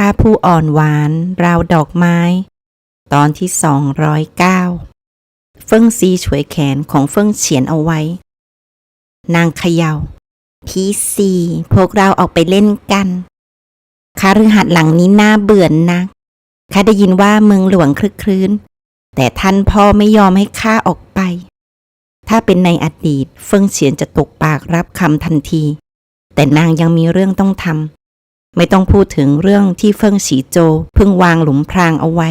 ข้าผู้อ่อนหวานราวดอกไม้ ตอนที่สองร้อยเก้าเฟิ่งซีช่วยแขนของเฟิ่งเฉียนเอาไว้ นางเขยา่า พี่ซีพวกเราออกไปเล่นกันคารือหัดหลังนี้น่าเบื่อนนักข้าได้ยินว่าเมืองหลวงคลึกครื้น แต่ท่านพ่อไม่ยอมให้ข้าออกไป ถ้าเป็นในอดีต เฟิ่งเฉียนจะตกปากรับคำทันที แต่นางยังมีเรื่องต้องทำ ไม่ต้องพูดถึงเรื่องที่เฟิ่งฉีโจเพิ่งวางหลุมพรางเอาไว้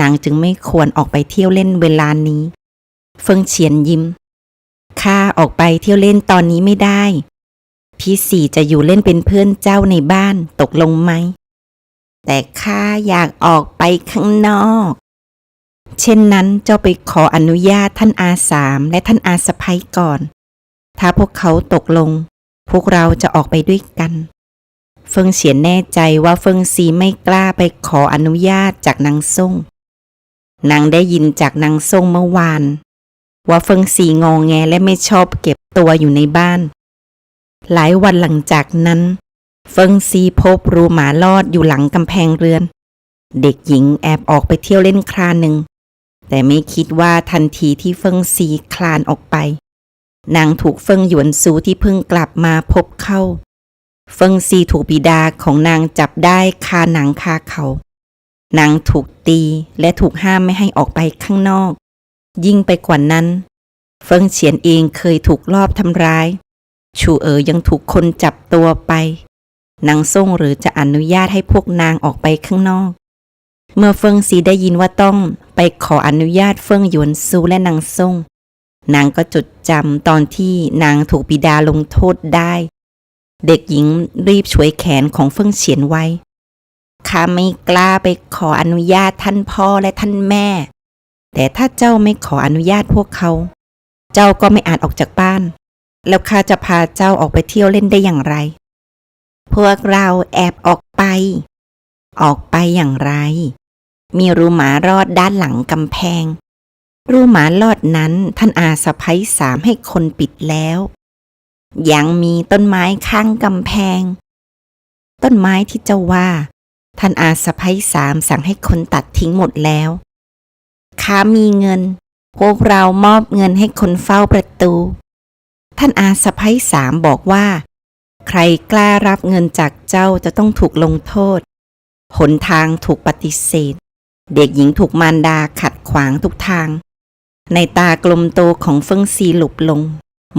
นางจึงไม่ควรออกไปเที่ยวเล่นเวลานี้ เฟิ่งเฉียนยิ้ม ข้าออกไปเที่ยวเล่นตอนนี้ไม่ได้ พี่สี่จะอยู่เล่นเป็นเพื่อนเจ้าในบ้านตกลงไหม แต่ข้าอยากออกไปข้างนอก เช่นนั้นเจ้าไปขออนุญาตท่านอาสามและท่านอาสะพ้ยก่อน ถ้าพวกเขาตกลง พวกเราจะออกไปด้วยกัน เฟิงเฉียนแน่ใจว่าเฟิงซีไม่กล้าไปขออนุญาตจากนางซ่งนางได้ยินจากนางซ่งเมื่อวาน ว่าเฟิงซีงองแงและไม่ชอบเก็บตัวอยู่ในบ้าน หลายวันหลังจากนั้น เฟิงซีพบรูหมาลอดอยู่หลังกำแพงเรือน เด็กหญิงแอบออกไปเที่ยวเล่นคลาหนึ่ง แต่ไม่คิดว่าทันทีที่เฟิงซีคลานออกไป นางถูกเฟิงหยวนซูที่เพิ่งกลับมาพบเข้า เฟิงซีถูกบิดาของนางจับได้คาหนังคาเขานางถูกตีและถูกห้ามไม่ให้ออกไปข้างนอก ยิ่งไปกว่านั้น เฟิงเฉียนเองเคยถูกลอบทำร้าย ชูเอ๋อยังถูกคนจับตัวไป นางซ่งหรือจะอนุญาตให้พวกนางออกไปข้างนอก เมื่อเฟิงซีได้ยินว่าต้องไปขออนุญาตเฟิงหยวนซูและนางซ่งนางก็จดจำตอนที่นางถูกบิดาลงโทษได้ เด็กหญิงรีบช่วยแขนของเฟิงเฉียนไว้ ข้าไม่กล้าไปขออนุญาตท่านพ่อและท่านแม่ แต่ถ้าเจ้าไม่ขออนุญาตพวกเขา เจ้าก็ไม่อาจออกจากบ้าน แล้วข้าจะพาเจ้าออกไปเที่ยวเล่นได้อย่างไร พวกเราแอบออกไป ออกไปอย่างไร มีรูหมารอดด้านหลังกำแพง รูหมาลอดนั้นท่านอาสะพ้ยสามให้คนปิดแล้ว ยังมีต้นไม้ข้างกำแพง ต้นไม้ที่เจ้าว่า ท่านอาสะพ้ยสามสั่งให้คนตัดทิ้งหมดแล้วข้ามีเงิน พวกเรามอบเงินให้คนเฝ้าประตู ท่านอาสะพ้ยสามบอกว่า ใครกล้ารับเงินจากเจ้าจะต้องถูกลงโทษ หนทางถูกปฏิเสธ เด็กหญิงถูกมารดาขัดขวางทุกทาง ในตากลมโตของเฟิงซีหลบลง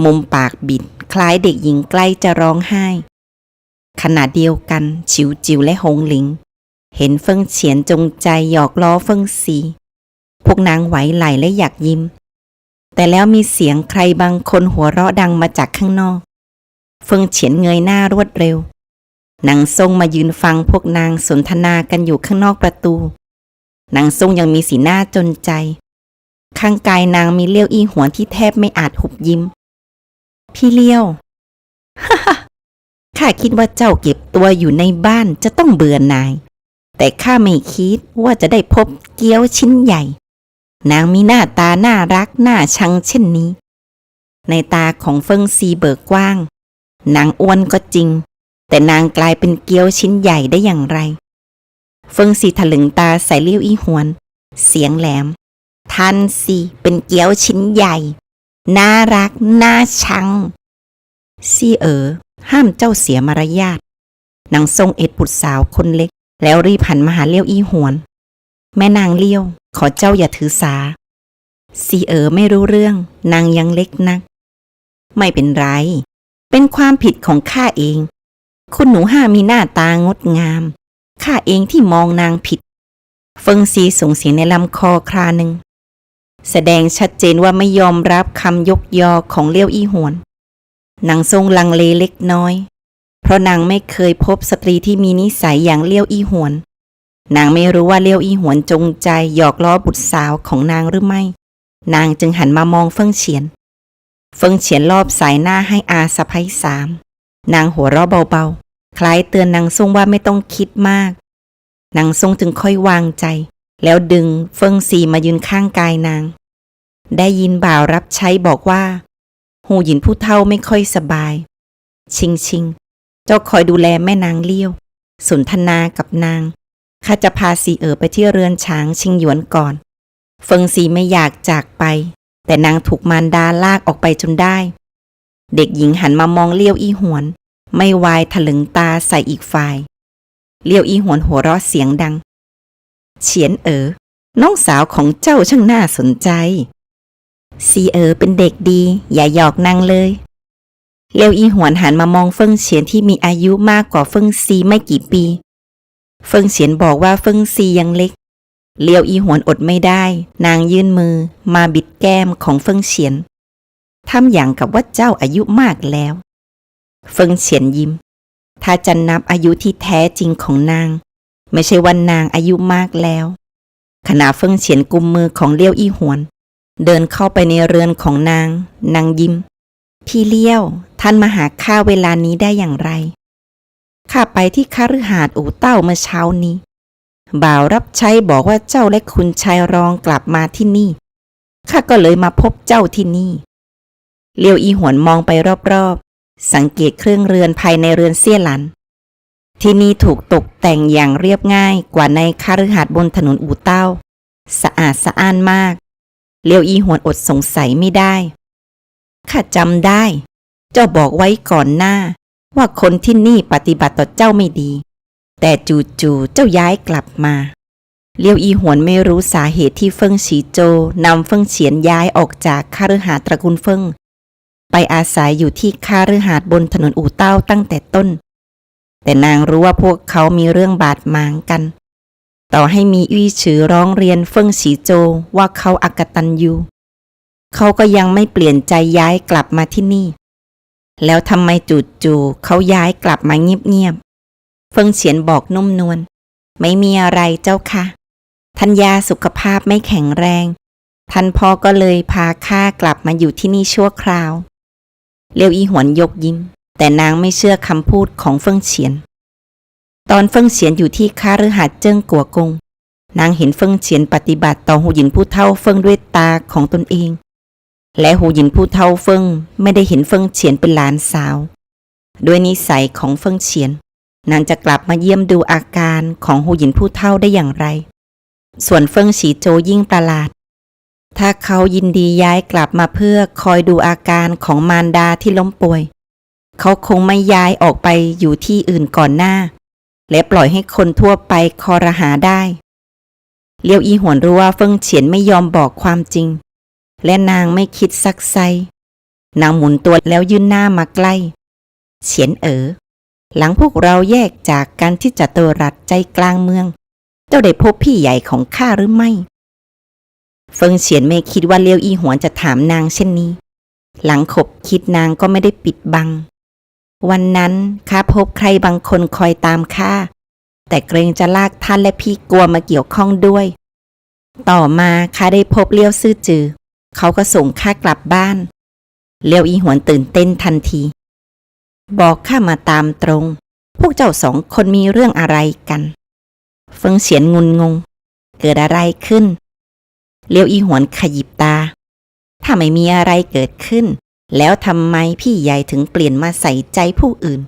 มุมปากบิด คล้ายเด็กหญิงใกล้จะร้องไห้ ขณะเดียวกันฉิวจิวและหงหลิง เห็นเฟิงเฉียนจงใจหยอกล้อเฟิงซี พวกนางไหวไหลและอยากยิ้ม แต่แล้วมีเสียงใครบางคนหัวเราะดังมาจากข้างนอก เฟิงเฉียนเงยหน้ารวดเร็วนางทรงมายืนฟังพวกนางสนทนากันอยู่ข้างนอกประตู นางทรงยังมีสีหน้าจนใจ ข้างกายนางมีเลี้ยวอีหัวที่แทบไม่อาจหุบยิ้ม พี่เลี้ยวข้าคิดว่าเจ้าเก็บตัวอยู่ในบ้านจะต้องเบื่อนาย แต่ข้าไม่คิดว่าจะได้พบเกี๊ยวชิ้นใหญ่ นางมีหน้าตาน่ารักน่าชังเช่นนี้ ในตาของเฟิงซีเบิกกว้าง นางอ้วนก็จริง แต่นางกลายเป็นเกี๊ยวชิ้นใหญ่ได้อย่างไร เฟิงซีถลึงตาใส่เลี้ยวอีหวน เสียงแหลม ท่านสิเป็นเกี๊ยวชิ้นใหญ่ น่ารัก น่าชัง ซี่เอ๋อห้ามเจ้าเสียมารยาทนางทรงเอ็ดบุตรสาวคนเล็ก แล้วรีบหันมาหาเลี้ยวอี้หวน แม่นางเลี้ยว ขอเจ้าอย่าถือสา ซีเอ๋อไม่รู้เรื่อง นางยังเล็กนัก ไม่เป็นไร เป็นความผิดของข้าเอง คุณหนูห้ามีหน้าตางดงาม ข้าเองที่มองนางผิด เฟิงซีส่งเสียงในลำคอคราหนึ่ง แสดงชัดเจนว่าไม่ยอมรับคำยกยอของเลี้ยวอีหวนนางทรงลังเลเล็กน้อย เพราะนางไม่เคยพบสตรีที่มีนิสัยอย่างเลี้ยวอีหวน นางไม่รู้ว่าเลี้ยวอีหวนจงใจหยอกล้อบุตรสาวของนางหรือไม่ นางจึงหันมามองเฟิงเฉียน เฟิงเฉียนรอบสายหน้าให้อาสะพ้ยสาม นางหัวเราะเบาๆ คล้ายเตือนนางทรงว่าไม่ต้องคิดมาก นางทรงจึงค่อยวางใจ แล้วดึงเฟิงซีมายืนข้างกายนาง ได้ยินบ่าวรับใช้บอกว่า หูหยินผู้เฒ่าไม่ค่อยสบาย ชิงชิง เจ้าคอยดูแลแม่นางเลี้ยว สนทนากับนาง ข้าจะพาซีเอ๋อไปที่เรือนช้างชิงหยวนก่อน เฟิงซีไม่อยากจากไป แต่นางถูกมารดาลากออกไปจนได้ เด็กหญิงหันมามองเลี้ยวอีหวน ไม่วายถลึงตาใส่อีกฝ่าย เลี้ยวอีหวนหัวเราะเสียงดัง เฉียนเอ๋อน้องสาวของเจ้าช่างน่าสนใจ ซีเอ๋อเป็นเด็กดี อย่าหยอกนางเลยเลียวอีหวนหันมามองเฟิงเฉียนที่มีอายุมากกว่าเฟิงซีไม่กี่ปี เฟิงเฉียนบอกว่าเฟิงซียังเล็กเลียวอีหวนอดไม่ได้ นางยื่นมือ มาบิดแก้มของเฟิงเฉียนทำอย่างกับว่าเจ้าอายุมากแล้ว เฟิงเฉียนยิ้ม ถ้าจะนับอายุที่แท้จริงของนาง ไม่ใช่วันนางอายุมากแล้ว ขณะเฟิงเฉียนกุมมือของเลี้ยวอี้หวน เดินเข้าไปในเรือนของนาง นางยิ้ม พี่เลี้ยว ท่านมาหาข้าเวลานี้ได้อย่างไร ข้าไปที่คฤหาสน์อู่เต้าเมื่อเช้านี้ บ่าวรับใช้บอกว่าเจ้าและคุณชายรองกลับมาที่นี่ ข้าก็เลยมาพบเจ้าที่นี่ เลี้ยวอีหวนมองไปรอบๆ สังเกตเครื่องเรือนภายในเรือนเสี้ยหลัน ที่นี่ถูกตกแต่งอย่างเรียบง่ายกว่าในคาฤหาสน์บนถนนอู่เต้า สะอาดสะอ้านมาก เลียวอีหวนอดสงสัยไม่ได้ ข้าจำได้ เจ้าบอกไว้ก่อนหน้า ว่าคนที่นี่ปฏิบัติต่อเจ้าไม่ดี แต่จู่ๆเจ้าย้ายกลับมา เลียวอีหวนไม่รู้สาเหตุที่เฟิงฉีโจนำเฟิงเฉียนย้ายออกจากคฤหาสน์ตระกูลเฟิงไปอาศัยอยู่ที่คาฤหาสน์บนถนนอู่เต้าตั้งแต่ต้น แต่นางรู้ว่าพวกเขามีเรื่องบาดหมางกัน ต่อให้มีอี้ฉือร้องเรียนเฟิงฉีโจว่าเขาอากตันยูเขาก็ยังไม่เปลี่ยนใจย้ายกลับมาที่นี่ แล้วทำไมจู่ๆเขาย้ายกลับมาเงียบๆเฟิงเฉียนบอกนุ่มนวลไม่มีอะไรเจ้าค่ะท่านยาสุขภาพไม่แข็งแรง ท่านพ่อก็เลยพาข้ากลับมาอยู่ที่นี่ชั่วคราว เลียวอีหวนยกยิ้ม แต่นางไม่เชื่อคำพูดของเฟิงเฉียน ตอนเฟิงเฉียนอยู่ที่คาฤหัสถ์เจิ้งกัวกง นางเห็นเฟิงเฉียนปฏิบัติต่อหูหยินผู้เฒ่าเฟิงด้วยตาของตนเอง และหูหยินผู้เฒ่าเฟิงไม่ได้เห็นเฟิงเฉียนเป็นหลานสาว ด้วยนิสัยของเฟิงเฉียน นางจะกลับมาเยี่ยมดูอาการของหูหยินผู้เฒ่าได้อย่างไร ส่วนเฟิงฉีโจยิ่งประหลาดถ้าเขายินดีย้ายกลับมาเพื่อคอยดูอาการของมารดาที่ล้มป่วย เขาคงไม่ย้ายออกไปอยู่ที่อื่นก่อนหน้า และปล่อยให้คนทั่วไปคอรหาได้ เลียวอีหวนรู้ว่าเฟิงเฉียนไม่ยอมบอกความจริง และนางไม่คิดซักไซนางหมุนตัวแล้วยื่นหน้ามาใกล้ เฉียนเอ๋อหลังพวกเราแยกจากกันที่จัตุรัสใจกลางเมือง เจ้าได้พบพี่ใหญ่ของข้าหรือไม่ เฟิงเฉียนไม่คิดว่าเลียวอีหวนจะถามนางเช่นนี้ หลังขบคิดนางก็ไม่ได้ปิดบัง วันนั้นข้าพบใครบางคนคอยตามข้าแต่เกรงจะลากท่านและพี่กลัวมาเกี่ยวข้องด้วย ต่อมาข้าได้พบเลี้ยวซื่อจือ เขาก็ส่งข้ากลับบ้านเลี้ยวอีหวนตื่นเต้นทันที บอกข้ามาตามตรง พวกเจ้าสองคนมีเรื่องอะไรกันเฟิงเฉียนงุนงง เกิดอะไรขึ้นเลี้ยวอีหวนขยิบตา ถ้าไม่มีอะไรเกิดขึ้น แล้วทำไมพี่ใหญ่ถึงเปลี่ยนมาใส่ใจผู้อื่น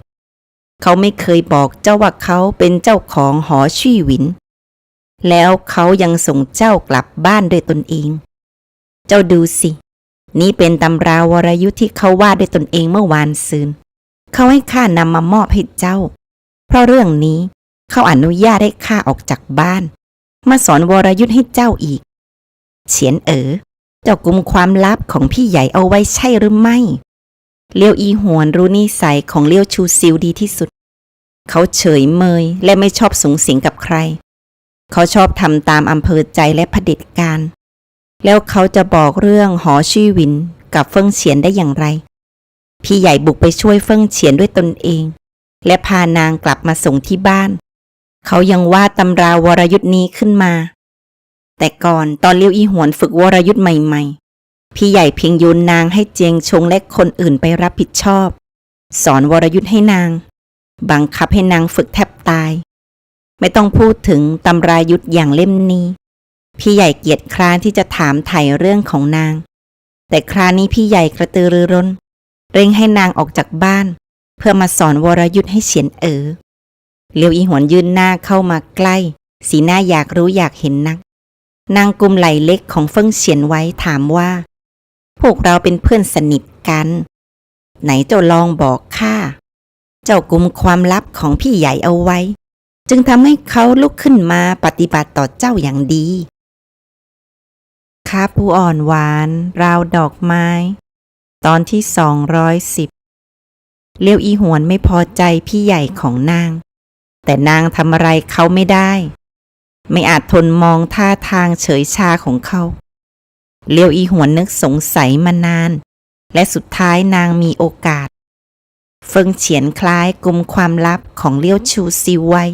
เขาไม่เคยบอกเจ้าว่าเขาเป็นเจ้าของหอชี่หวิน แล้วเขายังส่งเจ้ากลับบ้านด้วยตนเอง เจ้าดูสิ นี่เป็นตำราวรยุทธ์ที่เขาวาดด้วยตนเองเมื่อวานซืน เขาให้ข้านำมามอบให้เจ้า เพราะเรื่องนี้เขาอนุญาตให้ข้าออกจากบ้าน มาสอนวรยุทธ์ให้เจ้าอีก เฉียนเอ๋อ เจ้ากุมความลับของพี่ใหญ่เอาไว้ใช่หรือไม่ เลี้ยวอีหวนรู้นิสัยของเลี้ยวชูซิวดีที่สุด เขาเฉยเมยและไม่ชอบสูงสิงกับใคร เขาชอบทำตามอำเภอใจและเผด็จการ แล้วเขาจะบอกเรื่องหอชี่วินกับเฟิงเฉียนได้อย่างไร พี่ใหญ่บุกไปช่วยเฟิงเฉียนด้วยตนเอง และพานางกลับมาส่งที่บ้าน เขายังวาดตำราวรยุทธ์นี้ขึ้นมา แต่ก่อนตอนเลี้ยวอีหวนฝึกวรยุทธ์ใหม่ๆ พี่ใหญ่เพียงโยนนางให้เจียงชงและคนอื่นไปรับผิดชอบ สอนวรยุทธ์ให้นาง บังคับให้นางฝึกแทบตาย ไม่ต้องพูดถึงตำรายุทธอย่างเล่มนี้ พี่ใหญ่เกียจคร้านที่จะถามไถ่เรื่องของนาง แต่คราวนี้พี่ใหญ่กระตือรือร้น เร่งให้นางออกจากบ้าน เพื่อมาสอนวรยุทธ์ให้เฉียนเอ๋อเลียวอีหวนยืนหน้าเข้ามาใกล้ สีหน้าอยากรู้อยากเห็นนัก นางกุมไหลเล็กของเฟิงเฉียนไว้ถามว่า พวกเราเป็นเพื่อนสนิทกัน ไหนเจ้าลองบอกข้า เจ้ากุมความลับของพี่ใหญ่เอาไว้ จึงทำให้เขาลุกขึ้นมาปฏิบัติต่อเจ้าอย่างดีค้าผู้อ่อนหวาน ราวดอกไม้ ตอนที่สองร้อยสิบเลียวอีหวนไม่พอใจพี่ใหญ่ของนาง แต่นางทำอะไรเขาไม่ได้ ไม่อาจทนมองท่าทางเฉยชาของเขาเลียวอีหวนนึกสงสัยมานาน และสุดท้ายนางมีโอกาส เฟิงเฉียนคล้ายกลุ่มความลับของเลียวชูซิวไว้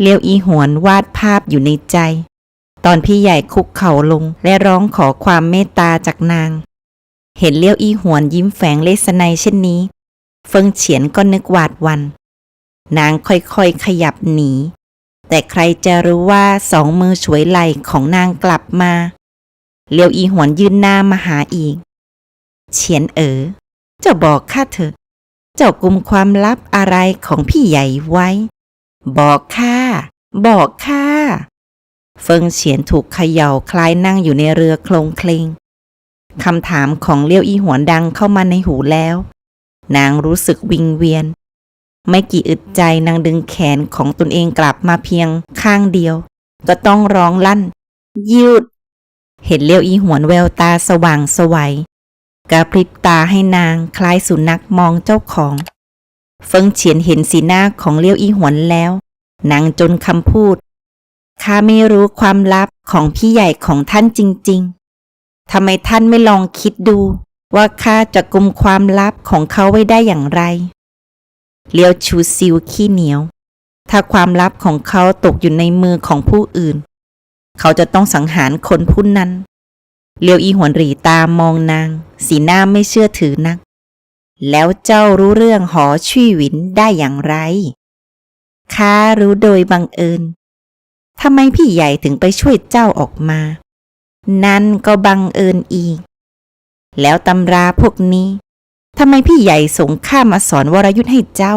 เลียวอีหวนวาดภาพอยู่ในใจ ตอนพี่ใหญ่คุกเข่าลงและร้องขอความเมตตาจากนาง เห็นเลี้ยวอีหวนยิ้มแฝงเลสไนเช่นนี้ เฟิงเฉียนก็นึกหวาดหวัน นางค่อยๆขยับหนี แต่ใครจะรู้ว่าสองมือฉวยไหลของนางกลับมาเลี้ยวอีหวนยื่นหน้ามาหาอีก เฉียนเอ๋อเจ้าบอกข้าเถอะ เจ้ากุมความลับอะไรของพี่ใหญ่ไว้ บอกข้าบอกข้าเฟิงเฉียนถูกเขย่าคล้ายนั่งอยู่ในเรือโคลงเคลงคำถามของเลี้ยวอีหวนดังเข้ามาในหูแล้ว นางรู้สึกวิงเวียน ไม่กี่อึดใจนางดึงแขนของตนเองกลับมาเพียงข้างเดียว ก็ต้องร้องลั่นหยุดเห็นเลี้ยวอีหวนแววตาสว่างสวัยกระพริบตาให้นางคล้ายสุนัขมองเจ้าของ เฟิงเฉียนเห็นสีหน้าของเลี้ยวอีหวนแล้วนางจนคำพูดข้าไม่รู้ความลับของพี่ใหญ่ของท่านจริง ๆทำไมท่านไม่ลองคิดดูว่าข้าจะกุมความลับของเขาไว้ได้อย่างไร เลียวชูซิวขี้เหนียว ถ้าความลับของเขาตกอยู่ในมือของผู้อื่น เขาจะต้องสังหารคนผู้นั้น เลียวอีหวนหรีตามองนาง สีหน้าไม่เชื่อถือนัก แล้วเจ้ารู้เรื่องหอชี่หวินได้อย่างไรข้ารู้โดยบังเอิญทำไมพี่ใหญ่ถึงไปช่วยเจ้าออกมา นั่นก็บังเอิญอีก แล้วตำราพวกนี้ ทำไมพี่ใหญ่ส่งข้ามาสอนวรยุทธ์ให้เจ้า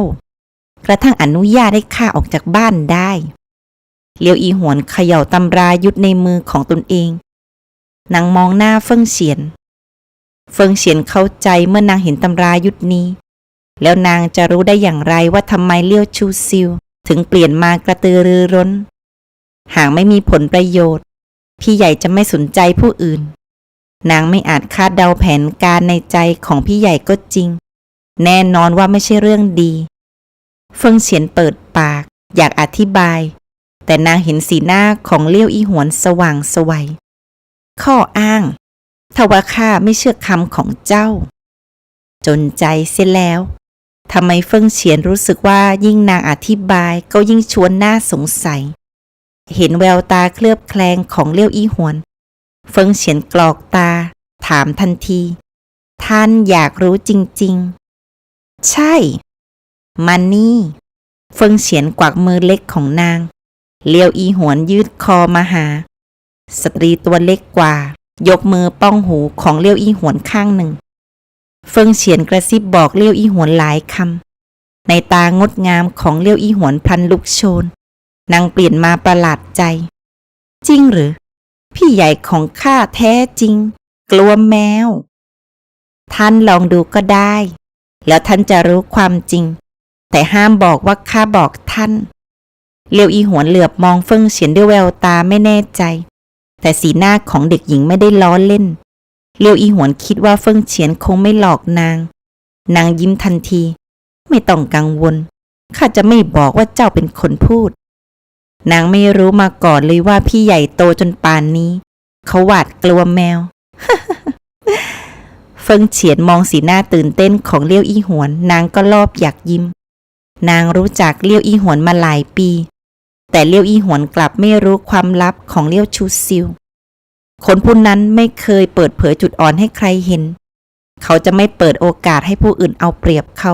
กระทั่งอนุญาตให้ข้าออกจากบ้านได้เลียวอีหวนเขย่าตำรายุทธในมือของตนเองนางมองหน้าเฟิงเฉียน เฟิงเฉียนเข้าใจเมื่อนางเห็นตำรายุทธนี้ แล้วนางจะรู้ได้อย่างไรว่าทำไมเลี้ยวชูซิวถึงเปลี่ยนมากระตือรือร้น หากไม่มีผลประโยชน์ พี่ใหญ่จะไม่สนใจผู้อื่น นางไม่อาจคาดเดาแผนการในใจของพี่ใหญ่ก็จริง แน่นอนว่าไม่ใช่เรื่องดี เฟิงเฉียนเปิดปาก อยากอธิบาย แต่นางเห็นสีหน้าของเลี้ยวอีหวนสว่างสวัย ข้ออ้างถ้าว่าข้าไม่เชื่อคำของเจ้า จนใจเสียแล้วทำไมเฟิงเฉียนรู้สึกว่ายิ่งนางอธิบายก็ยิ่งชวนน่าสงสัย เห็นแววตาเคลือบแคลงของเลี้ยวอีหวน เฟิงเฉียนกรอกตา ถามทันที ท่านอยากรู้จริง ๆ ใช่ มันนี่ เฟิงเฉียนกวักมือเล็กของนาง เลียวอีหวนยืดคอมาหา สตรีตัวเล็กกว่า ยกมือป้องหูของเลียวอีหวนข้างหนึ่ง เฟิงเฉียนกระซิบบอกเลียวอีหวนหลายคำในตางดงามของเลียวอีหวนพลันลุกโชนนางเปลี่ยนมาประหลาดใจ จริงหรือ พี่ใหญ่ของข้าแท้จริง กลัวแมว ท่านลองดูก็ได้ แล้วท่านจะรู้ความจริง แต่ห้ามบอกว่าข้าบอกท่านเลียวอีหวนเหลือบมองเฟิงเฉียนด้วยแววตาไม่แน่ใจ แต่สีหน้าของเด็กหญิงไม่ได้ล้อเล่นเลียวอีหวนคิดว่าเฟิงเฉียนคงไม่หลอกนาง นางยิ้มทันที ไม่ต้องกังวลข้าจะไม่บอกว่าเจ้าเป็นคนพูด นางไม่รู้มาก่อนเลยว่าพี่ใหญ่โตจนป่านนี้ เขาหวาดกลัวแมว เฟิงเฉียนมองสีหน้าตื่นเต้นของเลี้ยวอี้หวน นางก็รอบอยากยิ้ม นางรู้จักเลี้ยวอี้หวนมาหลายปี แต่เลี้ยวอี้หวนกลับไม่รู้ความลับของเลี้ยวชูซิว คนผู้นั้นไม่เคยเปิดเผยจุดอ่อนให้ใครเห็น เขาจะไม่เปิดโอกาสให้ผู้อื่นเอาเปรียบเขา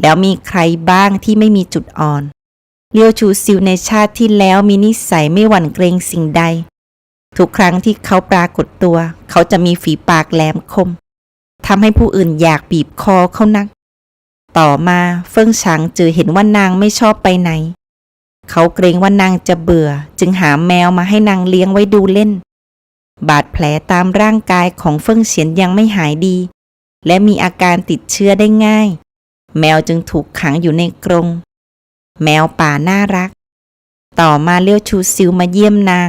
แล้วมีใครบ้างที่ไม่มีจุดอ่อน เลียวชูซิวในชาติที่แล้วมีนิสัยไม่หวั่นเกรงสิ่งใด ทุกครั้งที่เขาปรากฏตัว เขาจะมีฝีปากแหลมคมทำให้ผู้อื่นอยากบีบคอเขานัก ต่อมาเฟิ่งฉางจือเห็นว่านางไม่ชอบไปไหน เขาเกรงว่านางจะเบื่อ จึงหาแมวมาให้นางเลี้ยงไว้ดูเล่น บาดแผลตามร่างกายของเฟิ่งเฉียนยังไม่หายดี และมีอาการติดเชื้อได้ง่าย แมวจึงถูกขังอยู่ในกรง แมวป่าน่ารัก ต่อมาเลี้ยวชูซิวมาเยี่ยมนาง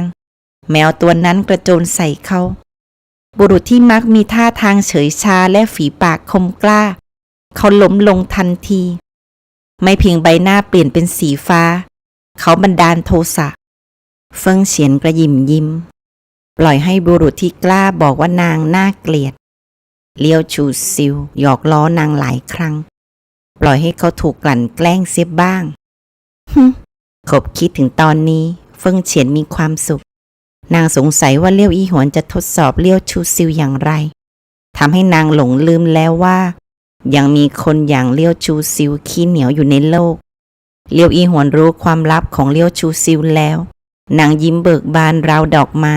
แมวตัวนั้นกระโจนใส่เขา บุรุษที่มักมีท่าทางเฉยชาและฝีปากคมกล้า เขาล้มลงทันที ไม่เพียงใบหน้าเปลี่ยนเป็นสีฟ้า เขาบันดาลโทสะ เฟิงเฉียนกระยิมยิ้ม ปล่อยให้บุรุษที่กล้าบอกว่านางน่าเกลียด เลี้ยวชูซิวหยอกล้อนางหลายครั้ง ปล่อยให้เขาถูกกลั่นแกล้งเสียบ้าง ขบคิดถึงตอนนี้ เฟิงเฉียนมีความสุข นางสงสัยว่าเลี้ยวอีหวนจะทดสอบเลี้ยวชูซิวอย่างไรทำให้นางหลงลืมแล้วว่า ยังมีคนอย่างเลี้ยวชูซิวขี้เหนียวอยู่ในโลกเลี้ยวอีหวนรู้ความลับของเลี้ยวชูซิวแล้ว นางยิ้มเบิกบานราวดอกไม้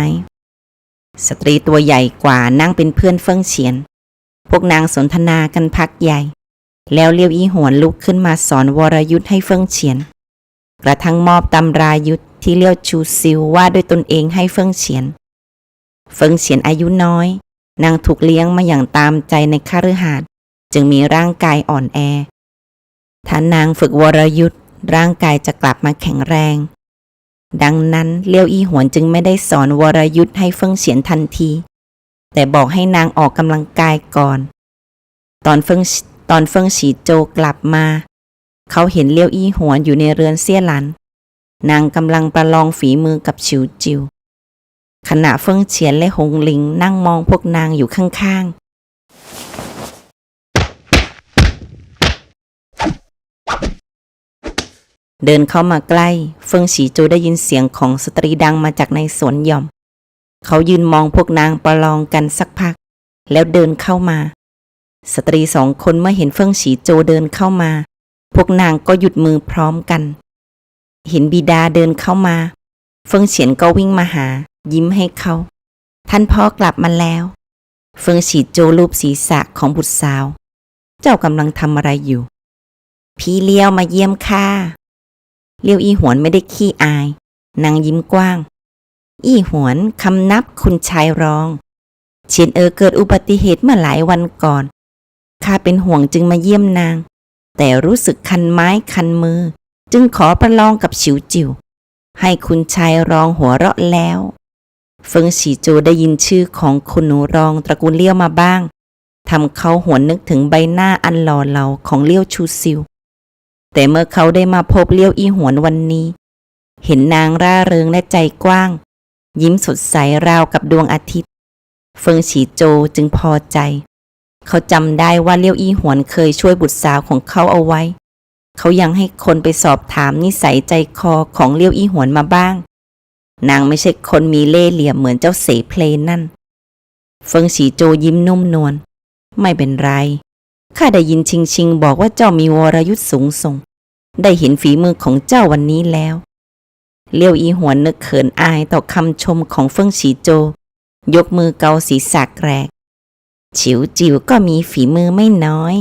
สตรีตัวใหญ่กว่านั่งเป็นเพื่อนเฟิงเฉียน พวกนางสนทนากันพักใหญ่ แล้วเลี้ยวอีหวนลุกขึ้นมาสอนวรยุทธ์ให้เฟิงเฉียน กระทั่งมอบตำรายุทธที่เลี้ยวชูซิวว่าด้วยตนเองให้เฟิงเฉียน เฟิงเฉียนอายุน้อย นางถูกเลี้ยงมาอย่างตามใจในคฤหาสน์จึงมีร่างกายอ่อนแอ ถ้านางฝึกวรยุทธ์ร่างกายจะกลับมาแข็งแรง ดังนั้นเลี้ยวอีหวนจึงไม่ได้สอนวรยุทธ์ให้เฟิงเฉียนทันที แต่บอกให้นางออกกำลังกายก่อน ตอนเฟิงตอนเฟิงฉีโจกลับมา เขาเห็นเลี้ยวอี้หวนอยู่ในเรือนเสี้ยหลัน นางกำลังประลองฝีมือกับฉิวจิว ขณะเฟิงเฉียนและหงหลิงนั่งมองพวกนางอยู่ข้างๆเดินเข้ามาใกล้ เฟิงฉีโจได้ยินเสียงของสตรีดังมาจากในสวนหย่อม เขายืนมองพวกนางประลองกันสักพัก แล้วเดินเข้ามา สตรีสองคนเมื่อเห็นเฟิงฉีโจเดินเข้ามา พวกนางก็หยุดมือพร้อมกัน เห็นบิดาเดินเข้ามา เฟิงเฉียนก็วิ่งมาหา ยิ้มให้เขา ท่านพ่อกลับมาแล้ว เฟิงฉีโจรูปศีรษะของบุตรสาว เจ้ากำลังทำอะไรอยู่ พี่เลี้ยวมาเยี่ยมข้าเลี้ยวอีหวนไม่ได้ขี้อาย นางยิ้มกว้าง อีหวนคำนับคุณชายรอง เฉียนเออเกิดอุบัติเหตุเมื่อหลายวันก่อนข้าเป็นห่วงจึงมาเยี่ยมนาง แต่รู้สึกคันไม้คันมือ จึงขอประลองกับฉิวจิว ให้คุณชายรองหัวเราะแล้วเฟิงฉีโจได้ยินชื่อของคุณหนูรองตระกูลเลี้ยวมาบ้างทำเขาหวนนึกถึงใบหน้าอันหล่อเหลาของเลี้ยวชูซิว แต่เมื่อเขาได้มาพบเลี้ยวอีหวนวันนี้ เห็นนางร่าเริงและใจกว้าง ยิ้มสดใสราวกับดวงอาทิตย์ เฟิงฉีโจจึงพอใจ เขาจำได้ว่าเลี้ยวอีหวนเคยช่วยบุตรสาวของเขาเอาไว้ เขายังให้คนไปสอบถามนิสัยใจคอของเลี้ยวอีหวนมาบ้าง นางไม่ใช่คนมีเล่ห์เหลี่ยมเหมือนเจ้าเสเพลนนั่น เฟิงฉีโจยิ้มนุ่มนวล ไม่เป็นไร ข้าได้ยินชิงชิงบอกว่าเจ้ามีวรยุทธ์สูงส่ง ได้เห็นฝีมือของเจ้าวันนี้แล้ว เลี้ยวอีหวนนึกเขินอายต่อคำชมของเฟิงฉีโจ ยกมือเกาศีรษะแกรก ฉิวจิ๋วก็มีฝีมือไม่น้อย